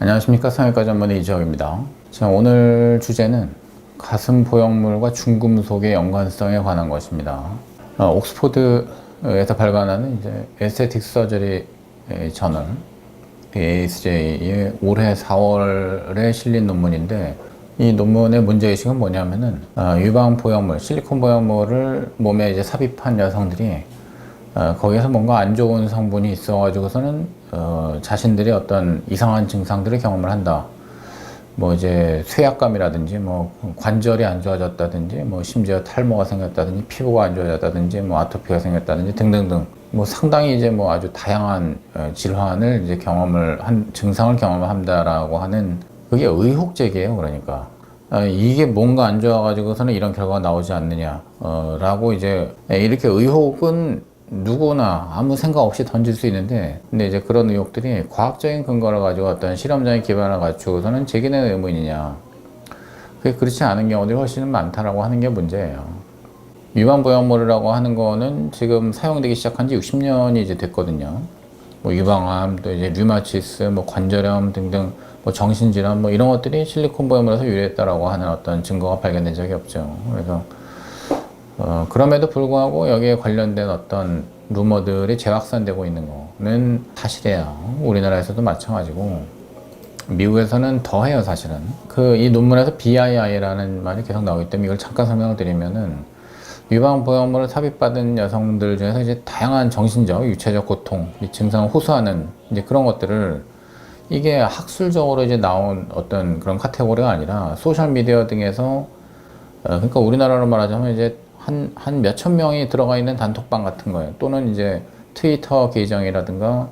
안녕하십니까 성형외과 전문의 이지혁입니다. 자, 오늘 주제는 가슴 보형물과 중금속의 연관성에 관한 것입니다. 어, 옥스포드에서 발간하는 이제 에스테틱 서저리 저널 ASJ의 올해 4월에 실린 논문인데 이 논문의 문제의식은 뭐냐면은 어, 유방 보형물, 실리콘 보형물을 몸에 이제 삽입한 여성들이 어, 거기에서 뭔가 안 좋은 성분이 있어가지고서는 어, 자신들이 어떤 이상한 증상들을 경험을 한다. 뭐 이제 쇠약감이라든지 뭐 관절이 안 좋아졌다든지 뭐 심지어 탈모가 생겼다든지 피부가 안 좋아졌다든지 뭐 아토피가 생겼다든지 등등등 뭐 상당히 이제 뭐 아주 다양한 어, 질환을 이제 경험을 한 증상을 경험한다라고 하는 그게 의혹 제기예요 그러니까 아, 이게 뭔가 안 좋아가지고서는 이런 결과가 나오지 않느냐라고 이제 이렇게 의혹은 누구나 아무 생각 없이 던질 수 있는데 근데 이제 그런 의혹들이 과학적인 근거를 가지고 어떤 실험적인 기반을 갖추고서는 제기된 의문이냐. 그게 그렇지 않은 경우들이 훨씬 많다라고 하는 게 문제예요. 유방보형물이라고 하는 거는 지금 사용되기 시작한 지 60년이 이제 됐거든요. 뭐 유방암 또 이제 류마티스 뭐 관절염 등등 뭐 정신질환 뭐 이런 것들이 실리콘 보형물에서 유래했다라고 하는 어떤 증거가 발견된 적이 없죠. 그래서 어, 그럼에도 불구하고 여기에 관련된 어떤 루머들이 재확산되고 있는 거는 사실이에요. 우리나라에서도 마찬가지고 미국에서는 더해요, 사실은. 그 이 논문에서 BII라는 말이 계속 나오기 때문에 이걸 잠깐 설명을 드리면은 유방 보형물을 삽입받은 여성들 중에서 이제 다양한 정신적, 유체적 고통, 이 증상을 호소하는 이제 그런 것들을 이게 학술적으로 이제 나온 어떤 그런 카테고리가 아니라 소셜 미디어 등에서 어, 그러니까 우리나라로 말하자면 이제 한, 한 몇천 명이 들어가 있는 단톡방 같은 거예요. 또는 이제 트위터 계정이라든가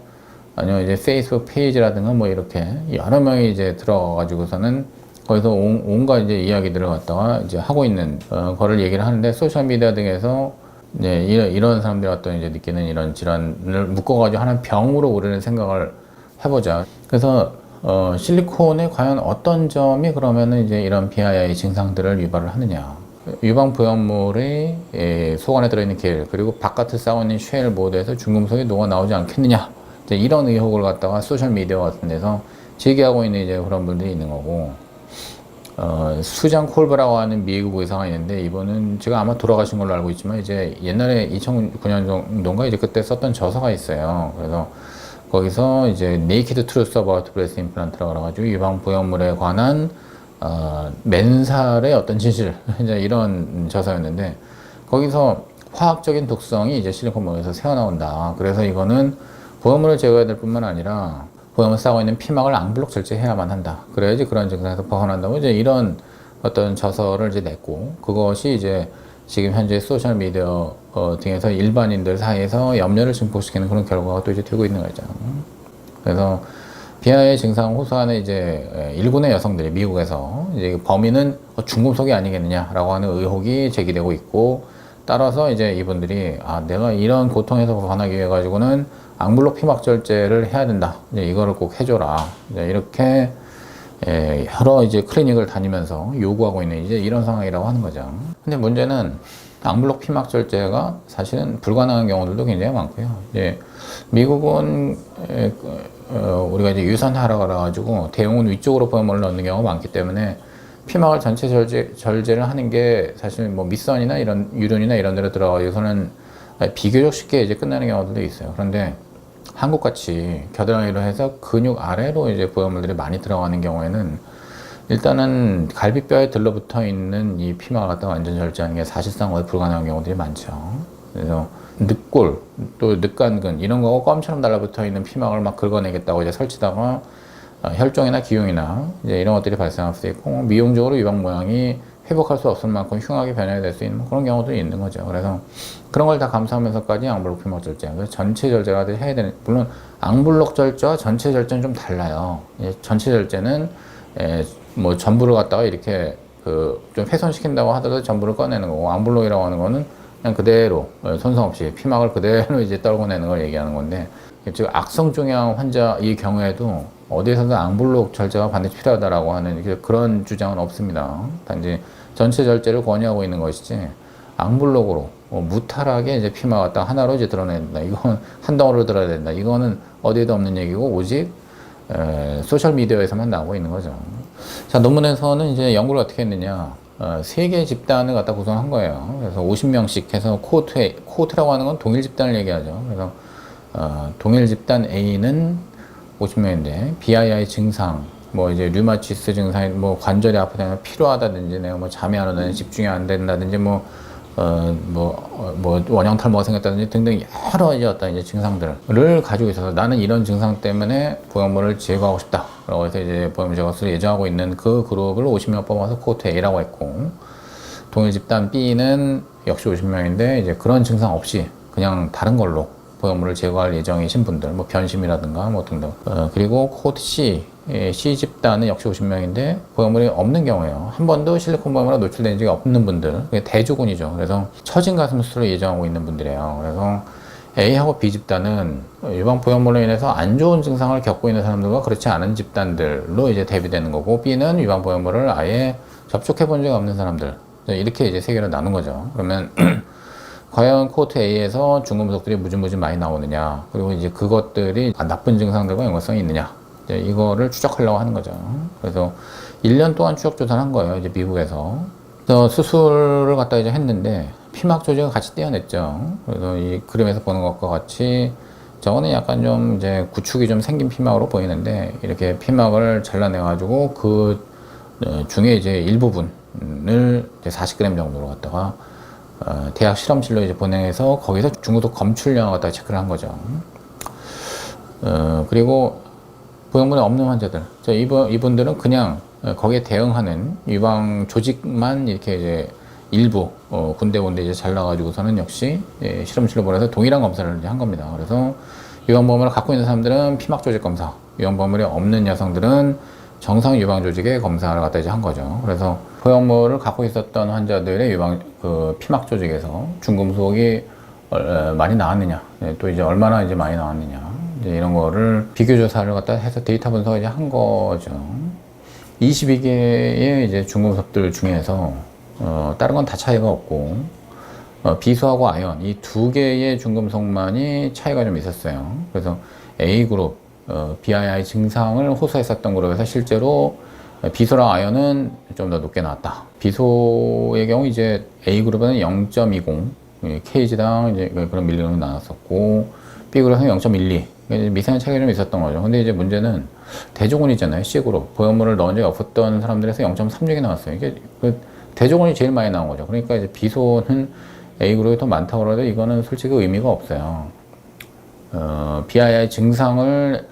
아니면 이제 페이스북 페이지라든가 뭐 이렇게 여러 명이 이제 들어가가지고서는 거기서 온, 온갖 이제 이야기들을 갖다가 이제 하고 있는 어, 거를 얘기를 하는데 소셜미디어 등에서 이제 이런, 이런 사람들이 어떤 이제 느끼는 이런 질환을 묶어가지고 하는 병으로 우리는 생각을 해보자. 그래서 어, 실리콘의 과연 어떤 점이 그러면은 이제 이런 BII 증상들을 유발을 하느냐. 유방 부연물이 예, 속 안에 들어있는 겔 그리고 바깥에 쌓아있는 쉘 모드에서 중금속이 녹아 나오지 않겠느냐 이제 이런 의혹을 갖다가 소셜 미디어 같은 데서 제기하고 있는 이제 그런 분들이 있는 거고 어, 수장 콜브라고 하는 미국 의사가 있는데 이분은 제가 아마 돌아가신 걸로 알고 있지만 이제 옛날에 2009년 정도인가 이제 그때 썼던 저서가 있어요. 그래서 거기서 이제 네이키드 트루스 어바우트 브레스 임플란트라고 그래가지고 유방 부연물에 관한 어, 맨살의 어떤 진실 이제 이런 저서였는데 거기서 화학적인 독성이 이제 실리콘몬에서 새어나온다. 그래서 이거는 보형물을 제거해야 될 뿐만 아니라 보형물 싸고 있는 피막을 앙블록 절제해야만 한다. 그래야지 그런 증상에서 벗어난다고 이제 이런 어떤 저서를 이제 냈고 그것이 이제 지금 현재 소셜 미디어 어, 등에서 일반인들 사이에서 염려를 증폭시키는 그런 결과가 또 이제 되고 있는 거죠. 그래서 비하의 증상 호소하는 이제 일군의 여성들이 미국에서 이제 범인은 중금속이 아니겠느냐라고 하는 의혹이 제기되고 있고 따라서 이제 이분들이 아 내가 이런 고통에서 벗어나기 위해 가지고는 앙블록 피막절제를 해야 된다. 이제 이거를 꼭 해줘라. 이제 이렇게 예, 여러 이제 클리닉을 다니면서 요구하고 있는 이제 이런 상황이라고 하는 거죠. 근데 문제는 앙블록 피막절제가 사실은 불가능한 경우들도 굉장히 많고요. 이제 미국은 어, 우리가 이제 유산하라 그래가지고 대용은 위쪽으로 보형물을 넣는 경우가 많기 때문에 피막을 전체 절제, 절제를 하는 게 사실 뭐 밑선이나 이런 유륜이나 이런 데로 들어가서는 비교적 쉽게 이제 끝나는 경우들도 있어요. 그런데 한국같이 겨드랑이로 해서 근육 아래로 이제 보형물들이 많이 들어가는 경우에는 일단은 갈비뼈에 들러붙어 있는 이 피막을 갖다 완전 절제하는 게 사실상 거의 불가능한 경우들이 많죠. 그래서 늑골 또 늑간근 이런 거 껌처럼 달라붙어 있는 피막을 막 긁어내겠다고 이제 설치다가 어, 혈종이나 기흉이나 이제 이런 것들이 발생할 수 있고 미용적으로 유방 모양이 회복할 수 없을 만큼 흉하게 변형이 될수 있는 그런 경우도 있는 거죠. 그래서 그런 걸 다 감수하면서까지 앙블록 피막 절제, 그래서 전체 절제가 해야 되는 물론 앙블록 절제와 전체 절제는 좀 달라요. 예, 전체 절제는 예, 뭐 전부를 갖다가 이렇게 그 좀 훼손시킨다고 하더라도 전부를 꺼내는 거고 앙블록이라고 하는 거는 그냥 그대로 어, 손상 없이 피막을 그대로 이제 떨궈내는 걸 얘기하는 건데 즉 악성 종양 환자 이 경우에도 어디에서든 앙블록 절제가 반드시 필요하다라고 하는 그런 주장은 없습니다. 단지 전체 절제를 권유하고 있는 것이지 앙블록으로 뭐 무탈하게 이제 피막 갖다 하나로 이제 드러낸다. 이건 한 덩어리로 들어야 된다. 이거는 어디에도 없는 얘기고 오직 에, 소셜 미디어에서만 나오고 있는 거죠. 자 논문에서는 이제 연구를 어떻게 했느냐 어, 세개 집단을 갖다 구성한 거예요. 그래서 50명씩 해서 코호트에 코호트라고 하는 건 동일 집단을 얘기하죠. 그래서 어, 동일 집단 A는 50명인데 BII 증상 뭐 이제 류마티스 증상 뭐 관절이 아프다거나 피로하다든지 뭐 잠이 안 오다든지 집중이 안 된다든지 뭐 어, 뭐, 어, 뭐, 원형 탈모가 생겼다든지 등등 여러 가지 어떤 이제 증상들을 가지고 있어서 나는 이런 증상 때문에 보형물을 제거하고 싶다. 라고 해서 이제 보형물 제거를 예정하고 있는 그 그룹을 50명 뽑아서 코호트 A라고 했고, 동일 집단 B는 역시 50명인데 이제 그런 증상 없이 그냥 다른 걸로 보형물을 제거할 예정이신 분들, 뭐 변심이라든가 뭐 등등. 어, 그리고 코호트 C, 예, C 집단은 역시 50명인데 보형물이 없는 경우에요. 한 번도 실리콘 보형물에 노출된 적이 없는 분들, 그게 대조군이죠. 그래서 처진 가슴 수술을 예정하고 있는 분들이에요. 그래서 A하고 B 집단은 유방 보형물로 인해서 안 좋은 증상을 겪고 있는 사람들과 그렇지 않은 집단들로 이제 대비되는 거고 B는 유방 보형물을 아예 접촉해 본 적이 없는 사람들 이렇게 이제 세 개로 나눈 거죠. 그러면 과연 코호트 A에서 중금속들이 무지무지 많이 나오느냐 그리고 이제 그것들이 나쁜 증상들과 연관성이 있느냐 이제 이거를 추적하려고 하는 거죠. 그래서 1년 동안 추적 조사를 한 거예요. 이제 미국에서. 그래서 수술을 갖다 이제 했는데 피막 조직을 같이 떼어냈죠. 그래서 이 그림에서 보는 것과 같이 저거는 약간 좀 이제 구축이 좀 생긴 피막으로 보이는데 이렇게 피막을 잘라내가지고 그 어, 중에 이제 일부분을 이제 40g 정도로 갖다가 어, 대학 실험실로 이제 보내서 거기서 중국도 검출량을 갖다가 체크를 한 거죠. 어, 그리고 보형물이 없는 환자들, 저 이분, 이분들은 그냥 어, 거기에 대응하는 유방 조직만 이렇게 이제 일부 어, 군데 군데 이제 잘라가지고서는 역시 예, 실험실로 보내서 동일한 검사를 이제 한 겁니다. 그래서 유방보험을 갖고 있는 사람들은 피막 조직 검사, 유방보험이 없는 여성들은 정상 유방 조직의 검사를 갖다 이제 한 거죠. 그래서 보형물을 갖고 있었던 환자들의 유방 그 피막 조직에서 중금속이 어, 많이 나왔느냐, 예, 또 이제 얼마나 이제 많이 나왔느냐, 이제 이런 거를 비교 조사를 갖다 해서 데이터 분석을 이제 한 거죠. 22개의 이제 중금속들 중에서 어, 다른 건 다 차이가 없고 어, 비수하고 아연 이 두 개의 중금속만이 차이가 좀 있었어요. 그래서 A 그룹 어, BII 증상을 호소했었던 그룹에서 실제로 비소랑 아연은 좀 더 높게 나왔다. 비소의 경우 이제 A 그룹은 0.20 kg당 이제 그런 밀리그램 나왔었고 B 그룹은 0.12 미세한 차이가 좀 있었던 거죠. 근데 이제 문제는 대조군이잖아요. C 그룹 보형물을 넣은 적이 없었던 사람들에서 0.36이 나왔어요. 이게 그 대조군이 제일 많이 나온 거죠. 그러니까 이제 비소는 A 그룹이 더 많다고 그래도 이거는 솔직히 의미가 없어요. 어, BII 증상을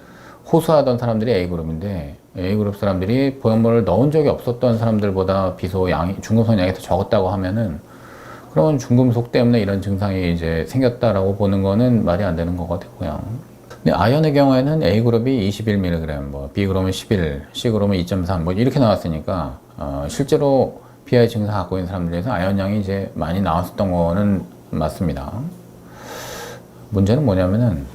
호소하던 사람들이 A 그룹인데 A 그룹 사람들이 보형물을 넣은 적이 없었던 사람들보다 비소 양이 중금속 양이 더 적었다고 하면은 그러면 중금속 때문에 이런 증상이 이제 생겼다라고 보는 거는 말이 안 되는 거거든요. 근데 아연의 경우에는 A 그룹이 21mg, 뭐 B 그룹은 11, C 그룹은 2.3, 뭐 이렇게 나왔으니까 어, 실제로 BI 증상 갖고 있는 사람들에서 아연량이 이제 많이 나왔었던 거는 맞습니다. 문제는 뭐냐면은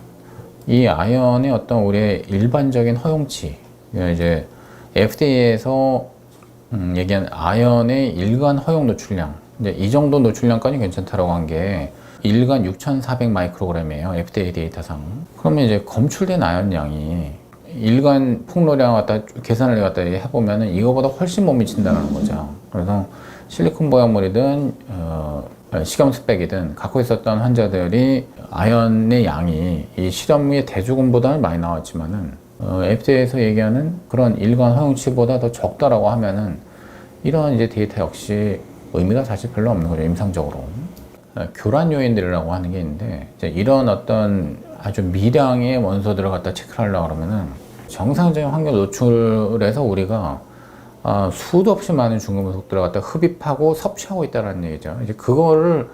이 아연의 어떤 우리의 일반적인 허용치, 이제 FDA에서 음, 얘기한 아연의 일간 허용 노출량, 이제 이 정도 노출량까지 괜찮다라고 한 게 일간 6,400 마이크로그램이에요. FDA 데이터상. 그러면 이제 검출된 아연량이 일간 폭로량을 갖다 계산을 갖다 해보면 은 이거보다 훨씬 못 미친다는 거죠. 그래서 실리콘 보형물이든 어, 식염수백이든 갖고 있었던 환자들이 아연의 양이 이 실험의 대조군보다는 많이 나왔지만은 어, FDA에서 얘기하는 그런 일반 허용치보다 더 적다라고 하면은 이런 이제 데이터 역시 의미가 사실 별로 없는 거죠 임상적으로 어, 교란 요인들이라고 하는 게 있는데 이런 어떤 아주 미량의 원소들을 갖다 체크하려고 그러면은 정상적인 환경 노출에서 우리가 아, 수도 없이 많은 중금속들을 갖다 흡입하고 섭취하고 있다는 얘기죠. 이제 그거를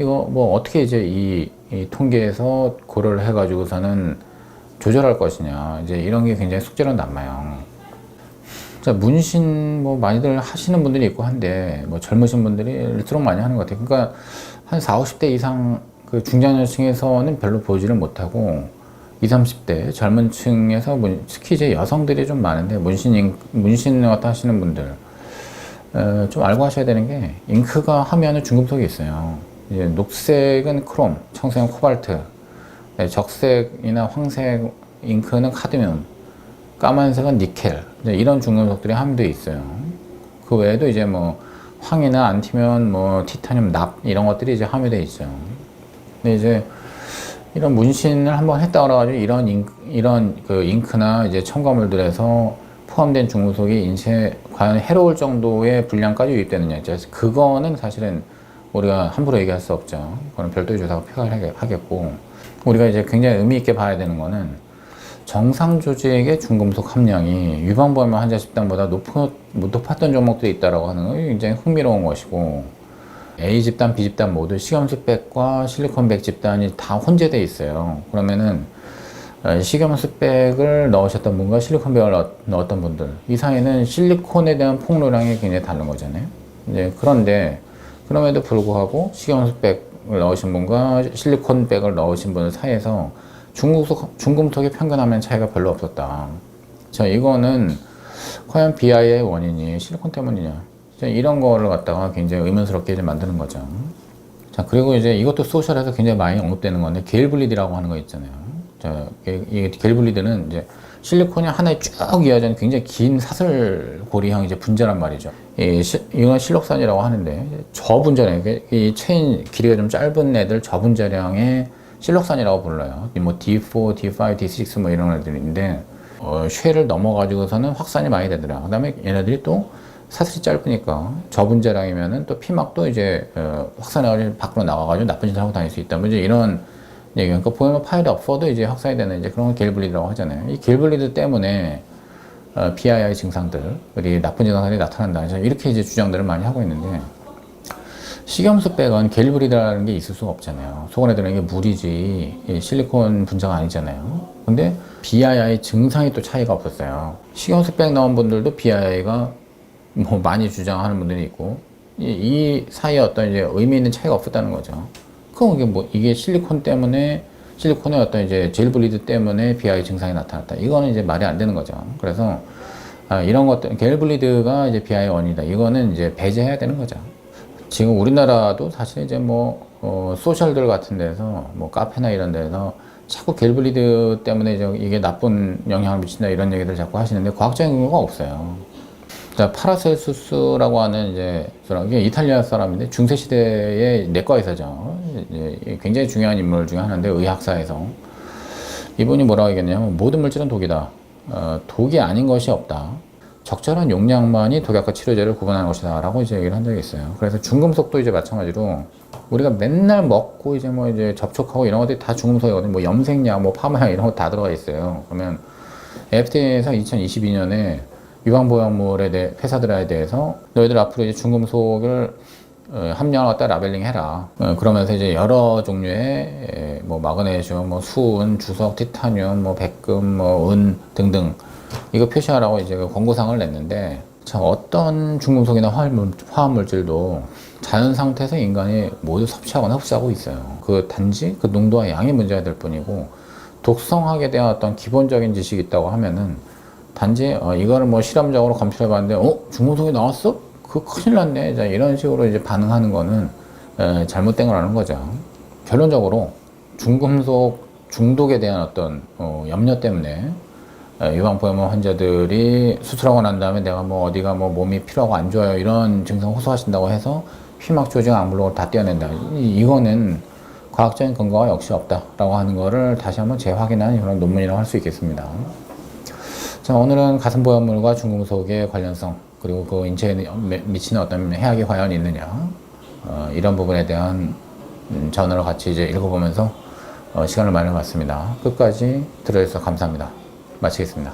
이거 뭐 어떻게 이제 이, 이 통계에서 고려를 해가지고서는 조절할 것이냐 이제 이런 게 굉장히 숙제로 남아요. 자 문신 뭐 많이들 하시는 분들이 있고 한데 뭐 젊으신 분들이 일수록 많이 하는 것 같아요. 그러니까 한 4, 50대 이상 그 중장년층에서는 별로 보지를 못하고 20, 30대 젊은 층에서 문- 특히 이제 여성들이 좀 많은데 문신 잉- 문신 어떤 하시는 분들 어, 좀 알고 하셔야 되는 게 잉크가 하면은 중금속이 있어요. 이제 녹색은 크롬, 청색은 코발트, 네, 적색이나 황색 잉크는 카드뮴. 까만색은 니켈 이런 중금속들이 함유되어 있어요. 그 외에도 이제 뭐 황이나 안티면 뭐 티타늄, 납 이런 것들이 이제 함유되어 있죠. 근데 이제 이런 문신을 한번 했다 그래가지고 이런 잉, 이런 그 잉크나 이제 첨가물들에서 포함된 중금속이 인체에 과연 해로울 정도의 분량까지 유입되느냐 이제 그거는 사실은 우리가 함부로 얘기할 수 없죠. 그건 별도의 조사가 필요하겠고 우리가 이제 굉장히 의미 있게 봐야 되는 거는 정상 조직의 중금속 함량이 유방보험료 환자 집단보다 높, 높았던 종목들이 있다라고 하는 건 굉장히 흥미로운 것이고 A 집단, B 집단 모두 식염수백과 실리콘백 집단이 다 혼재돼 있어요. 그러면은 어, 식염수백을 넣으셨던 분과 실리콘백을 넣- 넣었던 분들 이 사이는 실리콘에 대한 폭로량이 굉장히 다른 거잖아요. 이제 그런데 그럼에도 불구하고 식염수백을 넣으신 분과 실리콘백을 넣으신 분 사이에서 중금속, 중금속의 평균하면 차이가 별로 없었다. 자, 이거는 과연 비하의 원인이 실리콘 때문이냐. 자, 이런 거를 갖다가 굉장히 의문스럽게 만드는 거죠. 자, 그리고 이제 이것도 소셜에서 굉장히 많이 언급되는 건데, 게일블리드라고 하는 거 있잖아요. 자, 이 게일블리드는 이제 실리콘이 하나에 쭉 이어진 굉장히 긴 사슬 고리형 이제 분자란 말이죠. 이건 실록산이라고 하는데, 저분자량, 이 체인 길이가 좀 짧은 애들 저분자량의 실록산이라고 불러요. 뭐 D4, D5, D6 뭐 이런 애들인데, 어, 쉐를 넘어가지고서는 확산이 많이 되더라. 그 다음에 얘네들이 또 사슬이 짧으니까 저분자량이면은 또 피막도 이제 어, 확산해가지고 밖으로 나가가지고 나쁜 짓을 하고 다닐 수 있다. 뭐 이제 이런 얘기. 그러니까 보면 파일 업퍼도 이제 확산이 되는 이제 그런 걸 게일블리드라고 하잖아요. 이 게일블리드 때문에 어, PII 증상들이 나쁜 증상들이 나타난다. 이렇게 이제 주장들을 많이 하고 있는데 식염수 백은 겔브리드라는 게 있을 수가 없잖아요. 속 안에 들어있는 게 물이지 이 실리콘 분자가 아니잖아요. 근데 BII 증상이 또 차이가 없었어요. 식염수백 넣은 분들도 BII가 뭐 많이 주장하는 분들이 있고 이, 이 사이에 어떤 이제 의미 있는 차이가 없었다는 거죠. 그럼 이게 뭐 이게 실리콘 때문에 실리콘의 어떤 이제 젤블리드 때문에 BII 증상이 나타났다. 이거는 이제 말이 안 되는 거죠. 그래서 아, 이런 것들 겔블리드가 이제 BII 원이다. 이거는 이제 배제해야 되는 거죠. 지금 우리나라도 사실 이제 뭐 어, 소셜들 같은 데서 뭐 카페나 이런 데서 자꾸 겔블리드 때문에 이게 나쁜 영향을 미친다 이런 얘기들 자꾸 하시는데 과학적인 근거가 없어요. 자, 파라셀수스라고 하는 이제 사람, 이게 이탈리아 사람인데 중세 시대의 내과 의사죠. 굉장히 중요한 인물 중에 하나인데 의학사에서 이분이 뭐라고 얘기했냐면 모든 물질은 독이다. 어, 독이 아닌 것이 없다. 적절한 용량만이 독약과 치료제를 구분하는 것이다라고 이제 얘기를 한 적이 있어요. 그래서 중금속도 이제 마찬가지로 우리가 맨날 먹고 이제 뭐 이제 접촉하고 이런 것들이 다 중금속이거든요. 뭐 염색약, 뭐 파마약 이런 거 다 들어가 있어요. 그러면 FDA에서 2022년에 유방보형물에 대해 회사들에 대해서 너희들 앞으로 이제 중금속을 어, 함량을 갖다 라벨링 해라. 어, 그러면서 이제 여러 종류의 에, 뭐 마그네슘, 뭐 수은, 주석, 티타늄, 뭐 백금, 뭐 은 등등 이거 표시하라고 이제 그 권고사항을 냈는데 자 어떤 중금속이나 화합물, 화합물질도 자연 상태에서 인간이 모두 섭취하거나 흡수하고 있어요. 그 단지 그 농도와 양의 문제가 될 뿐이고 독성학에 대한 어떤 기본적인 지식이 있다고 하면은 단지 어, 이거를 뭐 실험적으로 검출해 봤는데 어 중금속이 나왔어? 그 큰일 났네. 자, 이런 식으로 이제 반응하는 거는 에, 잘못된 거라는 거죠. 결론적으로 중금속 중독에 대한 어떤 어, 염려 때문에 에, 유방보험원 환자들이 수술하고 난 다음에 내가 뭐 어디가 뭐 몸이 피로하고 안 좋아요 이런 증상 호소하신다고 해서 피막 조직 악물록을 다 떼어낸다. 이- 이거는 과학적인 근거가 역시 없다라고 하는 거를 다시 한번 재확인한 그런 논문이라고 할 수 있겠습니다. 자, 오늘은 가슴보형물과 중금속의 관련성, 그리고 그 인체에 미- 미치는 어떤 해악이 과연 있느냐, 어, 이런 부분에 대한 음, 전언을 같이 이제 읽어보면서 어, 시간을 마련해 봤습니다. 끝까지 들어주셔서 감사합니다. 마치겠습니다.